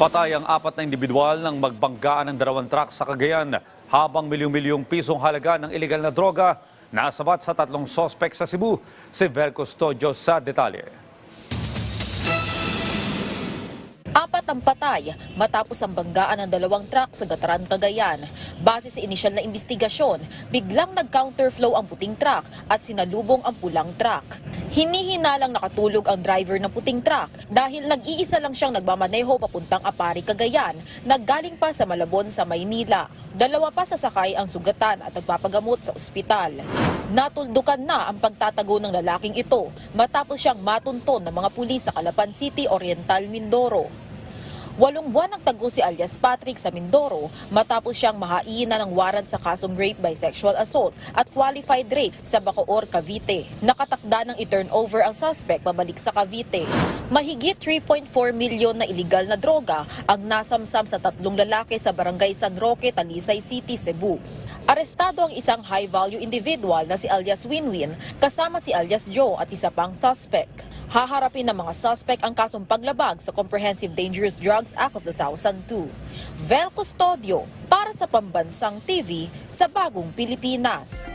Patay ang apat na individual ng magbanggaan ng dalawang truck sa Cagayan habang milyong-milyong pisong halaga ng ilegal na droga nasabat sa tatlong sospek sa Cebu. Si Vel Custodio sa detalye. Ang patay matapos ang banggaan ng dalawang truck sa Gataran, Cagayan. Base sa inisyal na investigasyon, biglang nag-counterflow ang puting truck at sinalubong ang pulang truck. Hinihinalang nakatulog ang driver ng puting truck dahil nag-iisa lang siyang nagmamaneho papuntang Apari, Cagayan, naggaling pa sa Malabon sa Maynila. Dalawa pa sasakay ang sugatan at nagpapagamot sa ospital. Natuldukan na ang pagtatago ng lalaking ito matapos siyang matunton ng mga pulis sa Calapan City, Oriental, Mindoro. Walong buwan ang tago si alias Patrick sa Mindoro matapos siyang mahainan ng warrant sa kasong rape by sexual assault at qualified rape sa Bacoor, Cavite. Nakatakda ng i-turnover ang suspect pabalik sa Cavite. Mahigit 3.4 milyon na iligal na droga ang nasamsam sa tatlong lalaki sa barangay San Roque, Talisay City, Cebu. Arestado ang isang high-value individual na si alias Winwin kasama si alias Joe at isa pang suspect. Haharapin ng mga suspect ang kasong paglabag sa Comprehensive Dangerous Drugs Act of 2002. Vel Custodio para sa Pambansang TV sa Bagong Pilipinas.